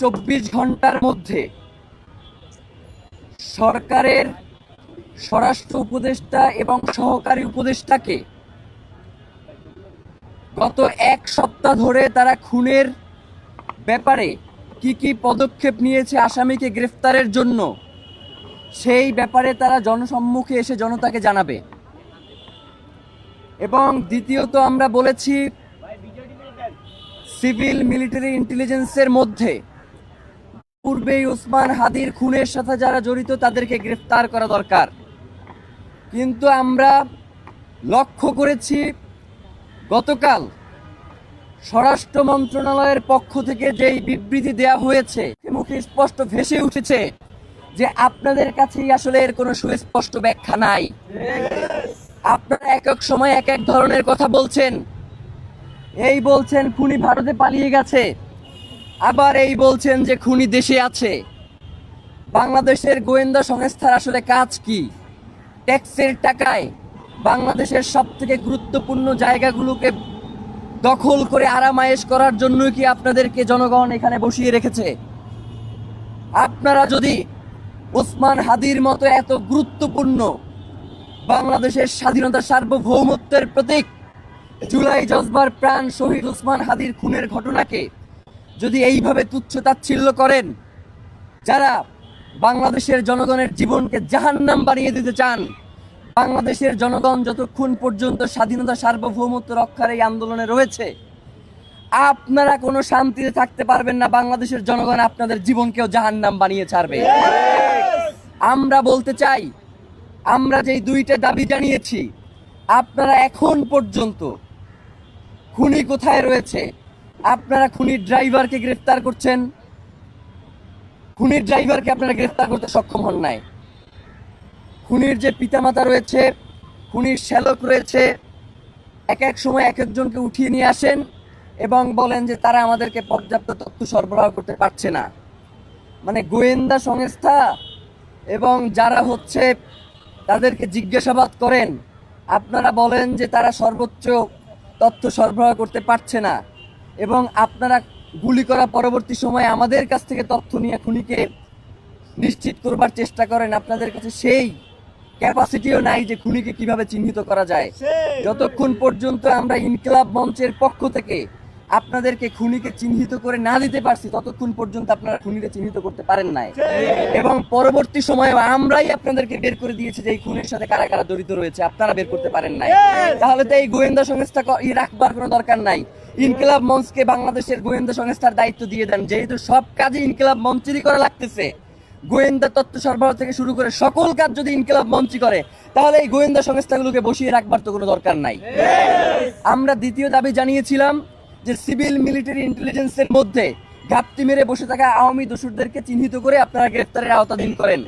চব্বিশ ঘণ্টার মধ্যে সরকারের স্বরাষ্ট্র উপদেষ্টা এবং সহকারী উপদেষ্টাকে গত এক সপ্তাহ ধরে তারা খুনের ব্যাপারে কি কি পদক্ষেপ নিয়েছে আসামিকে গ্রেফতারের জন্য, সেই ব্যাপারে তারা জনসম্মুখে এসে জনতাকে জানাবে। এবং দ্বিতীয়ত আমরা বলেছি, সিভিল মিলিটারি ইন্টেলিজেন্সের মধ্যে পূর্বেই ওসমান হাদির খুনের সাথে যারা জড়িত, তাদেরকে গ্রেফতার করা দরকার। কিন্তু আমরা লক্ষ্য করেছি, গতকাল স্বরাষ্ট্র মন্ত্রণালয়ের পক্ষ থেকে যেই বিবৃতি দেয়া হয়েছে মুখে স্পষ্ট ভেসে উঠেছে যে আপনাদের কাছেই আসলে এর কোনো সুস্পষ্ট ব্যাখ্যা নাই। আপনারা এক এক সময় এক এক ধরনের কথা বলছেন। এই বলছেন, খুনি ভারতে পালিয়ে গেছে। আবার এই বলছেন যে খুনি দেশে আছে। বাংলাদেশের গোয়েন্দা সংস্থার আসলে কাজ কি? ট্যাক্সের টাকায় বাংলাদেশের সব থেকে গুরুত্বপূর্ণ জায়গাগুলোকে দখল করে আরামায়েশ করার জন্য কি আপনাদেরকে জনগণ এখানে বসিয়ে রেখেছে? আপনারা যদি ওসমান হাদির মতো এত গুরুত্বপূর্ণ বাংলাদেশের স্বাধীনতা সার্বভৌমত্বের প্রতীক জুলাই জজবার প্রাণ শহীদ ওসমান হাদির খুনের ঘটনাকে যদি এইভাবে তুচ্ছ তাচ্ছিল্য করেন, যারা বাংলাদেশের জনগণের জীবনকে জাহান্নাম বানিয়ে দিতে চান, বাংলাদেশের জনগণ যতক্ষণ পর্যন্ত স্বাধীনতা সার্বভৌমত্ব রক্ষার এই আন্দোলনে রয়েছে, আপনারা কোনো শান্তিতে থাকতে পারবেন না, বাংলাদেশের জনগণ আপনাদের জীবনকেও জাহান্নাম বানিয়ে ছাড়বে। আমরা বলতে চাই, আমরা যেই দুইটা দাবি জানিয়েছি, আপনারা এখন পর্যন্ত খুনি কোথায় রয়েছে আপনারা খুনির ড্রাইভারকে গ্রেফতার করছেন। খুনির ড্রাইভারকে আপনারা গ্রেফতার করতে সক্ষম হন নাই। খুনির যে পিতামাতা রয়েছে, খুনির শ্যালক রয়েছে, এক এক সময় এক একজনকে উঠিয়ে নিয়ে আসেন এবং বলেন যে তারা আমাদেরকে পর্যাপ্ত তথ্য সরবরাহ করতে পারছে না। মানে গোয়েন্দা সংস্থা এবং যারা হচ্ছে তাদেরকে জিজ্ঞাসাবাদ করেন, আপনারা বলেন যে তারা সর্বোচ্চ তথ্য সরবরাহ করতে পারছে না। এবং আপনারা গুলি করা পরবর্তী সময়ে আমাদের কাছ থেকে তথ্য নিয়ে খুনিকে নিশ্চিত করবার চেষ্টা করেন। আপনাদের কাছে সেই ক্যাপাসিটিও নাই যে খুনিকে কীভাবে চিহ্নিত করা যায়। যতক্ষণ পর্যন্ত আমরা ইনকিলাব মঞ্চের পক্ষ থেকে আপনাদেরকে খুনিকে চিহ্নিত করে না দিতে পারছি ততক্ষণ পর্যন্ত আপনারা খুনিকে চিহ্নিত করতে পারেন নাই। এবং পরবর্তী সময়ে আমরাই আপনাদেরকে বের করে দিয়েছি যে এই খুনের সাথে কারা কারা জড়িত রয়েছে আপনারা বের করতে পারেন নাই। তাহলে তো এই গোয়েন্দা সংস্থা রাখবার কোনো দরকার নাই। ইনকিলাব মঞ্চকে বাংলাদেশের গোয়েন্দা সংস্থার দায়িত্ব দিয়ে দেন, যেহেতু সব কাজে ইনকিলাব মঞ্চেরই করা লাগতেছে। গোয়েন্দা তথ্য সরবরাহ থেকে শুরু করে সকল কাজ যদি ইনকিলাব মঞ্চই করে, তাহলে এই গোয়েন্দা সংস্থাগুলোকে বসিয়ে রাখবার তো কোনো দরকার নাই। আমরা দ্বিতীয় দাবি জানিয়েছিলাম যে সিভিল মিলিটারি ইন্টেলিজেন্সের মধ্যে ঘাপটি মেরে বসে থাকা আওয়ামী দোষরদেরকে চিহ্নিত করে আপনারা গ্রেফতারের আওতাধীন করেন।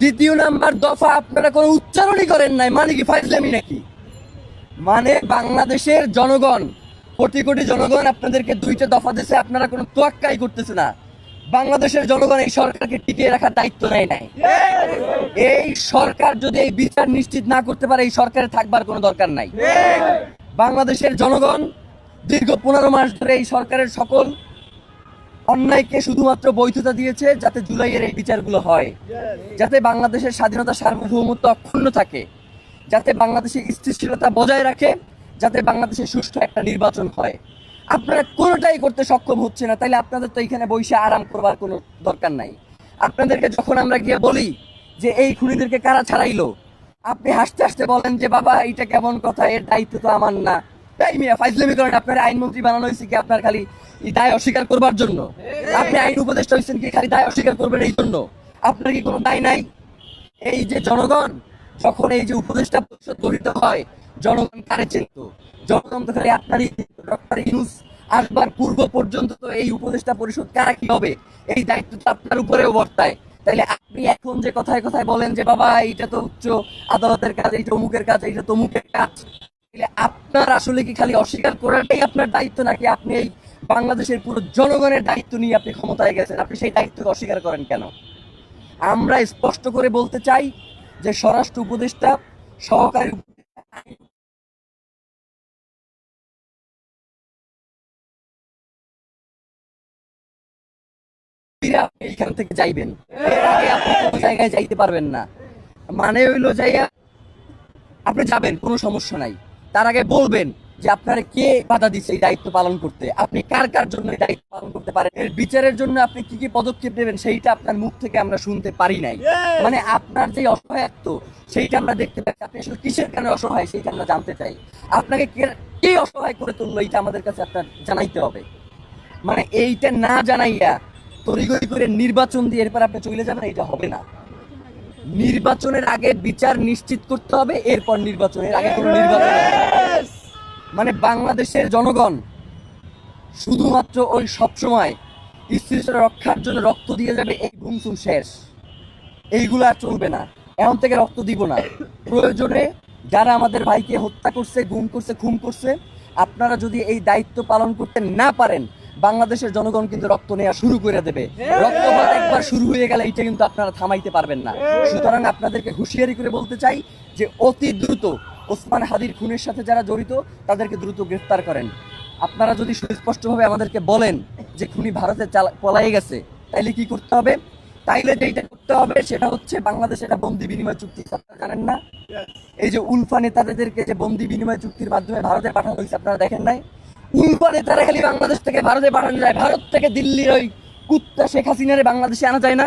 দ্বিতীয় নাম্বার দফা, আপনারা কোনো উচ্চারণই করেন নাই। মানে কি, ফাইজলামি নাকি? মানে বাংলাদেশের জনগণ কোটি কোটি জনগণ আপনাদেরকে দুইটা দফা দিয়েছে আপনারা কোনো তোয়াক্কাই করতেছে না। বাংলাদেশের জনগণ এই সরকারকে টিকিয়ে রাখার দায়িত্ব নেয় নাই। এই সরকার যদি এই বিচার নিশ্চিত না করতে পারে, এই সরকারে থাকবার কোনো দরকার নাই। বাংলাদেশের জনগণ দীর্ঘ পনেরো মাস ধরে এই সরকারের সকল অন্যায়কে শুধুমাত্র বৈধতা দিয়েছে, যাতে জুলাইয়ের এই বিচারগুলো হয়। যাতে বাংলাদেশের স্বাধীনতা সার্বভৌমত্ব অক্ষুণ্ণ থাকে। যাতে বাংলাদেশের স্থিতিশীলতা বজায় রাখে। যাতে বাংলাদেশে সুষ্ঠু একটা নির্বাচন হয়। আপনারা কোনোটাই করতে সক্ষম হচ্ছে না, তাইলে আপনাদের তো এখানে বসে আরাম করবার কোনো দরকার নাই। আপনাদেরকে যখন আমরা গিয়ে বলি যে, এই খুনিদেরকে কারা ছাড়াইলো? আপনি হাসতে হাসতে বলেন যে, বাবা এটা কেমন কথা, এর দায়িত্ব তো আমার না। আপনার আইনমন্ত্রী বানানো হয়েছে কি আপনার খালি দায় অস্বীকার করবার জন্য? আপনি আইন উপদেষ্টা হয়েছেন কি খালি দায় অস্বীকার করবেন এই জন্য? আপনার কি কোনো দায় নাই? এই যে জনগণ, যখন এই যে উপদেষ্টা পরিষদ গঠিত হয় জনগণ কারে চিনত? জনগণ তো খালি আপনারই ডক্টর ইউনুস। আসবার পূর্ব পর্যন্ত তো এই উপদেষ্টা পরিষদ কারা কি হবে? এই দায়িত্ব তো আপনার উপরেও বর্তায়। তাইলে আপনি এখন যে কথায় কথায় বলেন যে, বাবা, এইটা তো উচ্চ আদালতের কাজ, এইটা অমুকের কাজ, এইটা তমুকের কাজ। আপনার আসলে কি খালি অস্বীকার করাটাই আপনার দায়িত্ব, নাকি আপনি এই বাংলাদেশের পুরো জনগণের দায়িত্ব নিয়ে আপনি ক্ষমতায় গেছেন? আপনি সেই দায়িত্বকে অস্বীকার করেন কেন? আমরা স্পষ্ট করে বলতে চাই যে, স্বরাষ্ট্র উপদেষ্টা, সহকারী কইরা আপনি থেকে যাইবেন। জায়গায় যাইতে পারবেন না। মানে হইল যাইয়া আপনি যাবেন কোনো সমস্যা নাই। তার আগে বলবেন যে আপনার কে বাধা দিচ্ছে এই দায়িত্ব পালন করতে? আপনি কার কার জন্য এই দায়িত্ব পালন করতে পারেন? এর বিচারের জন্য আপনি কি কি পদক্ষেপ নেবেন সেইটা আপনার মুখ থেকে আমরা শুনতে পারি নাই। মানে আপনার যে অসহায়ত্ব সেইটা আমরা দেখতে পাচ্ছি। আপনি আসলে কিসের কারণে অসহায় সেইটা আমরা জানতে চাই। আপনাকে কে- কে অসহায় করে তুললো এইটা আমাদের কাছে আপনার জানাইতে হবে। মানে এইটা না জানাইয়া তড়িগড়ি করে নির্বাচন দিয়ে এরপর আপনি চলে যাবেন এটা হবে না। নির্বাচনের আগে বিচার নিশ্চিত করতে হবে এরপর নির্বাচনের আগে কোনো নির্বাচন মানে বাংলাদেশের জনগণ শুধুমাত্র ওই সবসময় স্থিতিশীল রক্ষার জন্য রক্ত দিয়ে যাবে এই ঘুমসুম শেষ। এইগুলো আর চলবে না। এখন থেকে রক্ত দিব না। প্রয়োজনে যারা আমাদের ভাইকে হত্যা করছে গুম করছে খুন করছে আপনারা যদি এই দায়িত্ব পালন করতে না পারেন বাংলাদেশের জনগণ কিন্তু রক্ত নেওয়া শুরু করে দেবে। রক্তপাত একবার শুরু হয়ে গেলে এটা কিন্তু আপনারা থামাইতে পারবেন না। সুতরাং আপনাদেরকে হুঁশিয়ারি করে বলতে চাই যে অতি দ্রুত ওসমান হাদির খুনের সাথে যারা জড়িত, তাদেরকে দ্রুত গ্রেফতার করেন। আপনারা যদি সুস্পষ্টভাবে আমাদেরকে বলেন যে খুনি ভারতে পলায়ে গেছে, তাইলে কি করতে হবে? তাইলে যেটা করতে হবে সেটা হচ্ছে বাংলাদেশ এটা বন্দি বিনিময় চুক্তি আপনারা জানেন না। এই যে উলফা নেতাদেরকে যে বন্দি বিনিময় চুক্তির মাধ্যমে ভারতে পাঠানো হয়েছে, আপনারা দেখেন নাই? উলফা তারা খালি বাংলাদেশ থেকে ভারতে পাঠানো যায়। ভারত থেকে দিল্লির ওই কুত্তা শেখ হাসিনারে বাংলাদেশে আনা যায় না?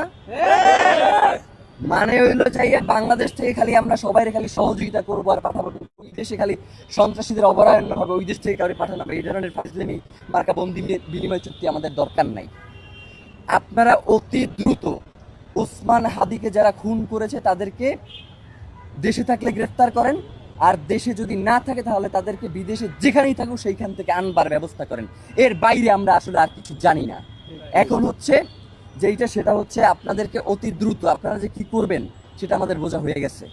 মানে হইল চাইয়ে বাংলাদেশ থেকে খালি আমরা সবাই খালি সহযোগিতা করব আর পাঠাবো ওই দেশে খালি সন্ত্রাসীদের অবরায়ন হবে, ওই দেশ থেকে কাউকে পাঠানো হবে। এই ধরনের ফাইজলামি মার্কা বন্দি বিনিময় চুক্তি আমাদের দরকার নাই। আপনারা অতি দ্রুত ওসমান হাদিকে যারা খুন করেছে তাদেরকে দেশে থাকলে গ্রেফতার করেন। আর দেশে যদি না থাকে তাহলে তাদেরকে বিদেশে যেখানেই থাকুক সেইখান থেকে আনবার ব্যবস্থা করেন। এর বাইরে আমরা আসলে আর কিছু জানি না। এখন হচ্ছে যেইটা সেটা হচ্ছে আপনাদেরকে অতি দ্রুত আপনারা যে কি করবেন সেটা আমাদের বোঝা হয়ে গেছে।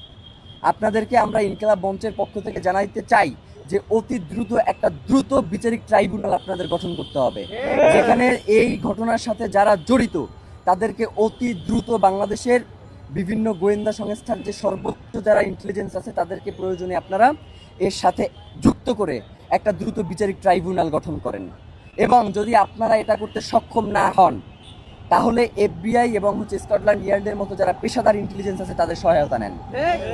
আপনাদেরকে আমরা ইনকিলাব মঞ্চের পক্ষ থেকে জানাইতে চাই যে অতি দ্রুত একটা দ্রুত বিচারিক ট্রাইব্যুনাল আপনাদের গঠন করতে হবে। যেখানে এই ঘটনার সাথে যারা জড়িত, তাদেরকে অতি দ্রুত বাংলাদেশের বিভিন্ন গোয়েন্দা সংস্থার যে সর্বোচ্চ যারা ইন্টেলিজেন্স আছে, তাদেরকে প্রয়োজনে আপনারা এর সাথে যুক্ত করে একটা দ্রুত বিচারিক ট্রাইব্যুনাল গঠন করেন। এবং যদি আপনারা এটা করতে সক্ষম না হন তাহলে এফবিআই এবং হচ্ছে স্কটল্যান্ড ইয়ার্ডের মতো যারা পেশাদার ইন্টেলিজেন্স আছে, তাদের সহায়তা নেন।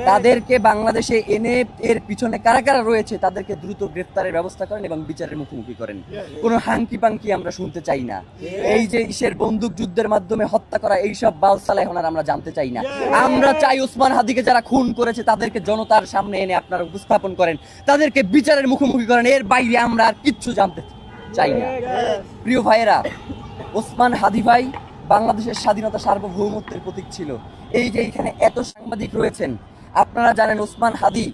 তাদেরকে বাংলাদেশে এনে এর পিছনে কারা কারা রয়েছে, তাদেরকে দ্রুত গ্রেফতারের ব্যবস্থা করেন এবং বিচারের মুখোমুখি করেন। কোনো হাঙ্কি পাঙ্কি আমরা শুনতে চাই না। এই যে ইসের বন্দুক যুদ্ধের মাধ্যমে হত্যা করা এইসব বালসালা এখন আর আমরা জানতে চাই না। আমরা চাই ওসমান হাদিকে যারা খুন করেছে, তাদেরকে জনতার সামনে এনে আপনারা উপস্থাপন করেন। তাদেরকে বিচারের মুখোমুখি করেন। এর বাইরে আমরা আর কিচ্ছু জানতে চাই না। প্রিয় ভাইয়েরা ওসমান হাদি ভাই বাংলাদেশের স্বাধীনতা সার্বভৌমত্বের প্রতীক ছিল। এই যে এখানে এত সাংবাদিক রয়েছেন, আপনারা জানেন ওসমান হাদি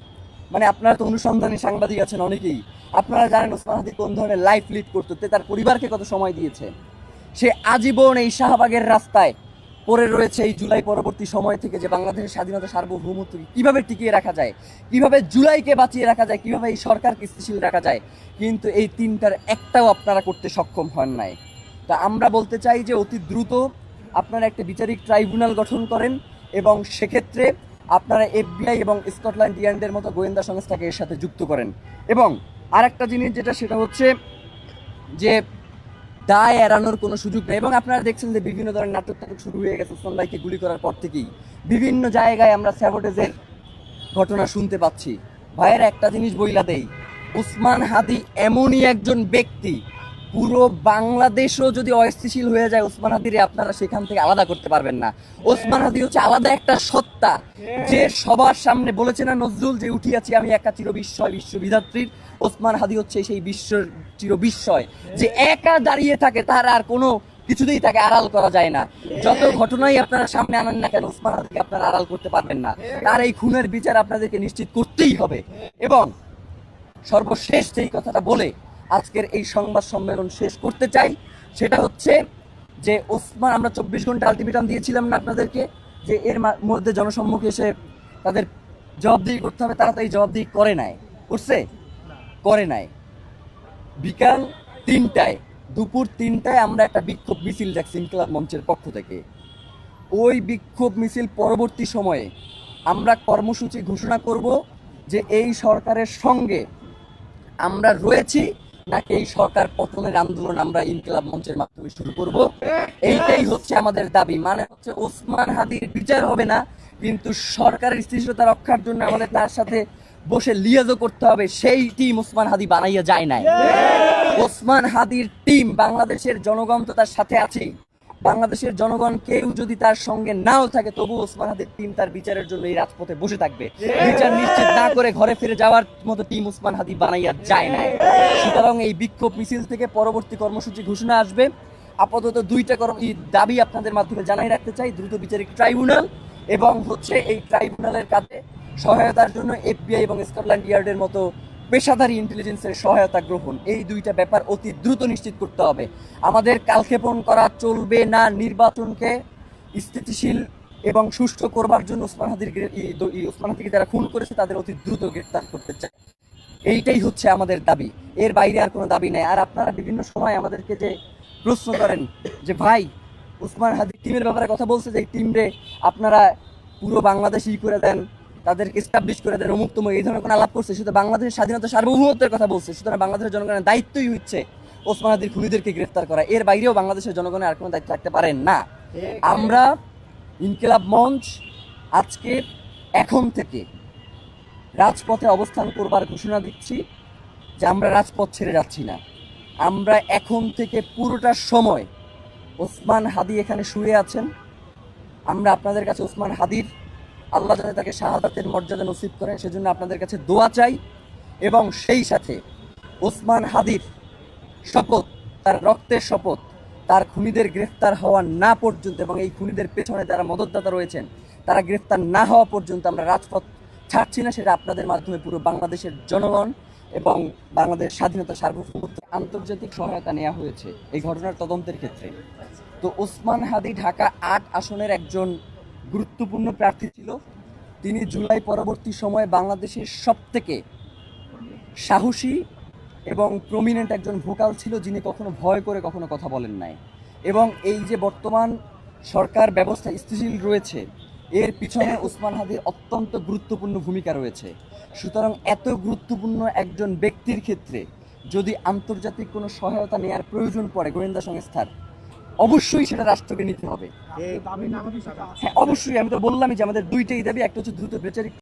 মানে আপনারা তো অনুসন্ধানী সাংবাদিক আছেন অনেকেই, আপনারা জানেন ওসমান হাদি কোন ধরনের লাইফ লিড করতো তার পরিবারকে কত সময় দিয়েছে। সে আজীবন এই শাহবাগের রাস্তায় পরে রয়েছে এই জুলাই পরবর্তী সময় থেকে যে বাংলাদেশের স্বাধীনতা সার্বভৌমত্বকে কীভাবে টিকিয়ে রাখা যায়, কীভাবে জুলাইকে বাঁচিয়ে রাখা যায়, কীভাবে এই সরকারকে স্থিতিশীল রাখা যায়, কিন্তু এই তিনটার একটাও আপনারা করতে সক্ষম হন নাই। তা আমরা বলতে চাই যে অতি দ্রুত আপনারা একটা বিচারিক ট্রাইব্যুনাল গঠন করেন এবং সেক্ষেত্রে আপনারা এফবিআই এবং স্কটল্যান্ড ইয়ার্ডের মতো গোয়েন্দা সংস্থাকে এর সাথে যুক্ত করেন। এবং আরেকটা জিনিস যেটা সেটা হচ্ছে যে দায় এড়ানোর কোনো সুযোগ নেই। এবং আপনারা দেখছেন যে বিভিন্ন ধরনের নাটক টাটক শুরু হয়ে গেছে ওসমান গুলি করার পর থেকেই। বিভিন্ন জায়গায় আমরা স্যাবোটেজের ঘটনা শুনতে পাচ্ছি। ভাইয়ের একটা জিনিস বইলা দেই, উসমান হাদি এমনই একজন ব্যক্তি পুরো বাংলাদেশও যদি অস্থিতিশীল হয়ে যায়, ওসমান হাদিরে আপনারা সেখান থেকে আলাদা করতে পারবেন না। ওসমান হাদি হচ্ছে আলাদা একটা সত্তা, যে সবার সামনে বলেছে না, নজরুল যে উঠিয়াছি আমি একা চির বিস্ময় বিশ্ববিধাত্রীর, ওসমান হাদি হচ্ছে সেই বিশ্বর চির বিস্ময় যে একা দাঁড়িয়ে থাকে, তার আর কোনো কিছুতেই তাকে আড়াল করা যায় না। যত ঘটনাই আপনারা সামনে আনেন না কেন, ওসমান হাদিকে আপনারা আড়াল করতে পারবেন না। তার এই খুনের বিচার আপনাদেরকে নিশ্চিত করতেই হবে। এবং সর্বশেষ যেই কথাটা বলে আজকের এই সংবাদ সম্মেলন শেষ করতে চাই। সেটা হচ্ছে যে, ওসমান, আমরা চব্বিশ ঘণ্টা আলটিমেটাম দিয়েছিলাম না আপনাদেরকে, যে এর মধ্যে জনসম্মুখে এসে তাদের জবাবদিহি করতে হবে, তারা তো এই জবাবদিহি করে নাই। করছে? করে নাই। বিকাল তিনটায়, দুপুর তিনটায় আমরা একটা বিক্ষোভ মিছিল দেখছি ইনকলাব মঞ্চের পক্ষ থেকে। ওই বিক্ষোভ মিছিল পরবর্তী সময়ে আমরা কর্মসূচি ঘোষণা করব যে, এই সরকারের সঙ্গে আমরা রয়েছি নাকি এই সরকার পতনের আন্দোলন আমরা ইনকিলাব মঞ্চের মাধ্যমে শুরু করব। এইটাই হচ্ছে আমাদের দাবি। মানে হচ্ছে ওসমান হাদির বিচার হবে না কিন্তু সরকারের স্থিতিশীলতা রক্ষার জন্য আমাদের তার সাথে বসে লিয়াজও করতে হবে। সেই টিম ওসমান হাদি বানাইয়া যায় নাই। ওসমান হাদির টিম বাংলাদেশের জনগণ তো তার সাথে আছে বাংলাদেশের জনগণ কেউ যদি তার সঙ্গে নাও থাকে তবু ওসমান হাদির টিম তার বিচারের জন্য এই রাজপথে বসে থাকবে। বিচার নিশ্চিত না করে ঘরে ফিরে যাওয়ার মতো টিম ওসমান হাদি বানাইয়া যায় না সুতরাং এই বিক্ষোভ মিছিল থেকে পরবর্তী কর্মসূচি ঘোষণা আসবে। আপাতত দুইটা কর্ম দাবি আপনাদের মাধ্যমে জানাই রাখতে চাই। দ্রুত বিচারিক ট্রাইব্যুনাল এবং হচ্ছে এই ট্রাইব্যুনালের কাছে সহায়তার জন্য এফবিআই এবং স্কটল্যান্ড ইয়ার্ডের মতো পেশাদারী ইন্টেলিজেন্সের সহায়তা গ্রহণ। এই দুইটা ব্যাপার অতি দ্রুত নিশ্চিত করতে হবে। আমাদের কালক্ষেপণ করা চলবে না নির্বাচনকে স্থিতিশীল এবং সুষ্ঠু করবার জন্য ওসমান হাদির ওসমান হাদিকে যারা খুন করেছে তাদের অতি দ্রুত গ্রেফতার করতে চায়। এইটাই হচ্ছে আমাদের দাবি। এর বাইরে আর কোনো দাবি নেই। আর আপনারা বিভিন্ন সময় আমাদেরকে যে প্রশ্ন করেন যে, ভাই, ওসমান হাদির টিমের ব্যাপারে কথা বলছে যে, এই টিমরে আপনারা পুরো বাংলাদেশ ই করে দেন। তাদেরকে এস্টাবলিশ করে দেন অমুক তমুক এই ধরনের কোনো আলাপ করছে, শুধু বাংলাদেশের স্বাধীনতা সার্বভৌমত্বের কথা বলছে, সুতরাং বাংলাদেশের জনগণের দায়িত্বই হচ্ছে ওসমান হাদির খুনিদেরকে গ্রেফতার করা। এর বাইরেও বাংলাদেশের জনগণের আর কোনো দায়িত্ব রাখতে পারেন না। আমরা ইনকিলাব মঞ্চ আজকে এখন থেকে রাজপথে অবস্থান করবার ঘোষণা দিচ্ছি যে আমরা রাজপথ ছেড়ে যাচ্ছি না। আমরা এখন থেকে পুরোটা সময় ওসমান হাদি এখানে শুয়ে আছেন। আমরা আপনাদের কাছে ওসমান হাদির আল্লাহ যাতে তাকে শাহাদাতের মর্যাদা নসিব করেন, সেজন্য আপনাদের কাছে দোয়া চাই এবং সেই সাথে ওসমান হাদির শপথ, তার রক্তের শপথ, তার খুনিদের গ্রেফতার হওয়া না পর্যন্ত এবং এই খুনিদের পেছনে যারা মদতদাতা রয়েছেন, তারা গ্রেফতার না হওয়া পর্যন্ত আমরা রাজপথ ছাড়ছি না, সেটা আপনাদের মাধ্যমে পুরো বাংলাদেশের জনগণ এবং বাংলাদেশ স্বাধীনতা সার্বভৌমত্ব আন্তর্জাতিক সহায়তা নেওয়া হয়েছে এই ঘটনার তদন্তের ক্ষেত্রে। তো ওসমান হাদি ঢাকা আট আসনের একজন গুরুত্বপূর্ণ প্রার্থী ছিল। তিনি জুলাই পরবর্তী সময়ে বাংলাদেশের সবথেকে সাহসী এবং প্রমিনেন্ট একজন ভোকাল ছিল যিনি কখনো ভয় করে কখনো কথা বলেন নাই। এবং এই যে বর্তমান সরকার ব্যবস্থা স্থিতিশীল রয়েছে, এর পিছনে ওসমান হাদির অত্যন্ত গুরুত্বপূর্ণ ভূমিকা রয়েছে। সুতরাং এত গুরুত্বপূর্ণ একজন ব্যক্তির ক্ষেত্রে যদি আন্তর্জাতিক কোনো সহায়তা নেওয়ার প্রয়োজন পড়ে গোয়েন্দা সংস্থার অবশ্যই সেটা রাষ্ট্রকে নিতে হবে। হ্যাঁ অবশ্যই আমি তো বললামই যে আমাদের দুইটাই দাবি একটা হচ্ছে দ্রুত বেচারিক